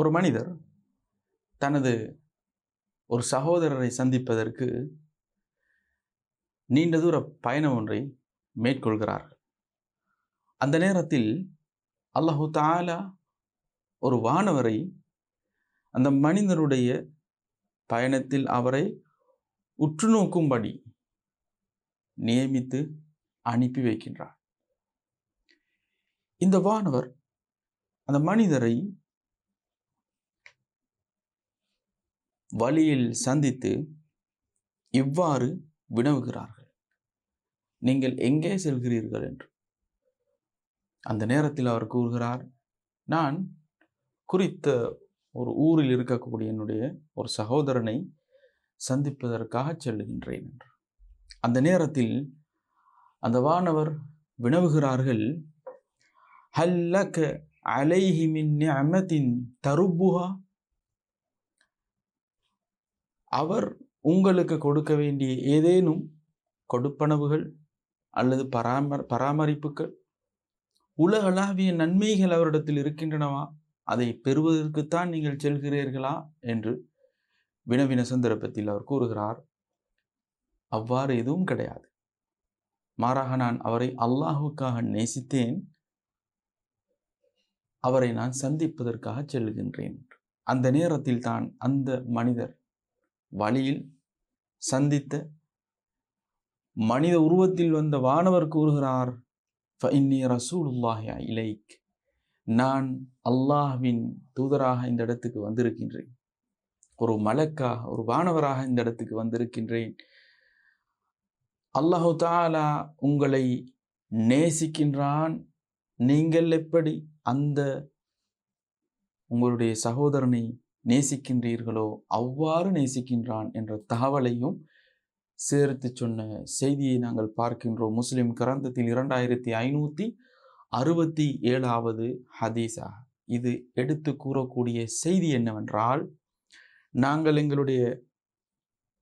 ஒரு மனிதர் தனது ஒரு சகோதரரை சந்திப்பதற்கு நீண்ட தூர பயணம் ஒன்றை மேற்கொள்கிறார்கள். அந்த நேரத்தில் அல்லாஹு தாலா ஒரு வானவரை அந்த மனிதனுடைய பயணத்தில் அவரை உற்று நோக்கும்படி நியமித்து அனுப்பி வைக்கின்றார். இந்த வானவர் அந்த மனிதரை வழியில் சந்தித்து இவ்வாறு வினவுகிறார்கள். நீங்கள் எங்கே செல்கிறீர்கள்? என்று. அந்த நேரத்தில் அவர் கூறுகிறார் நான் குறித்த ஒரு ஊரில் இருக்கக்கூடிய என்னுடைய ஒரு சகோதரனை சந்திப்பதற்காக செல்லுகின்றேன் என்று. அந்த நேரத்தில் அந்த வானவர் வினவுகிறார்கள் ஹல்லக அலைஹிமின் மின் நிஅமத்தின் அவர் உங்களுக்கு கொடுக்க வேண்டிய ஏதேனும் கொடுப்பனவுகள் அல்லது பராமர் பராமரிப்புகள் உலகளாவிய நன்மைகள் அவரிடத்தில் இருக்கின்றனவா? அதை பெறுவதற்குத்தான் நீங்கள் செல்கிறீர்களா? என்று வினவின சந்தர்ப்பத்தில் அவர் கூறுகிறார் அவ்வாறு எதுவும் கிடையாது. மாறாக நான் அவரை அல்லாஹுக்காக நேசித்தேன். அவரை நான் சந்திப்பதற்காக செல்கின்றேன். அந்த நேரத்தில் தான் அந்த மனிதர் வழியில் சந்தித்த மனித உருவத்தில் வந்த வானவர் கூறுகிறார் இன்னி ரசூலுல்லாஹி இலைக். நான் அல்லாஹ்வின் தூதராக இந்த இடத்துக்கு வந்திருக்கின்றேன். ஒரு மலக்காக ஒரு வானவராக இந்த இடத்துக்கு வந்திருக்கின்றேன். அல்லாஹு தாலா உங்களை நேசிக்கின்றான். நீங்கள் எப்படி அந்த உங்களுடைய சகோதரனை நேசிக்கின்றீர்களோ? அவ்வாறு நேசிக்கின்றான் என்ற தகவலையும் சேர்த்து சொன்ன செய்தியை நாங்கள் பார்க்கின்றோம். முஸ்லிம் கிரந்தத்தில் இரண்டாயிரத்தி ஐநூற்றி அறுபத்தி ஏழாவது ஹதீஸா. இது எடுத்து கூறக்கூடிய செய்தி என்னவென்றால் நாங்கள் எங்களுடைய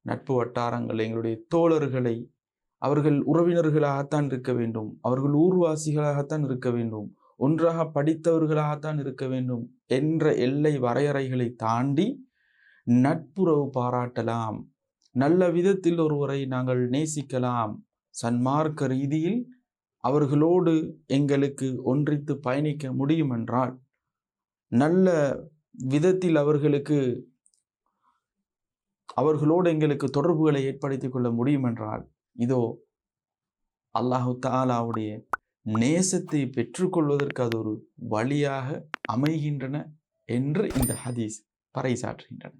நட்பு வட்டாரங்கள் எங்களுடைய தோழர்களை அவர்கள் உறவினர்களாகத்தான் இருக்க வேண்டும். அவர்கள் ஊர்வாசிகளாகத்தான் இருக்க வேண்டும். ஒன்றாக படித்தவர்களாகத்தான் இருக்க வேண்டும் என்ற எல்லை வரையறைகளை தாண்டி நட்புறவு பாராட்டலாம். நல்ல விதத்தில் ஒருவரை நாங்கள் நேசிக்கலாம். சன்மார்க்க ரீதியில் அவர்களோடு எங்களுக்கு ஒன்றித்து பயணிக்க முடியும் என்றால் நல்ல விதத்தில் அவர்களுக்கு அவர்களோடு எங்களுக்கு தொடர்புகளை ஏற்படுத்திக் கொள்ள முடியும் என்றால் இதோ அல்லாஹு தாலாவுடைய நேசத்தை பெற்றுக்கொள்வதற்கு அது ஒரு வழியாக அமைகின்றன என்று இந்த ஹதீஸ் பறைசாற்றுகின்றன.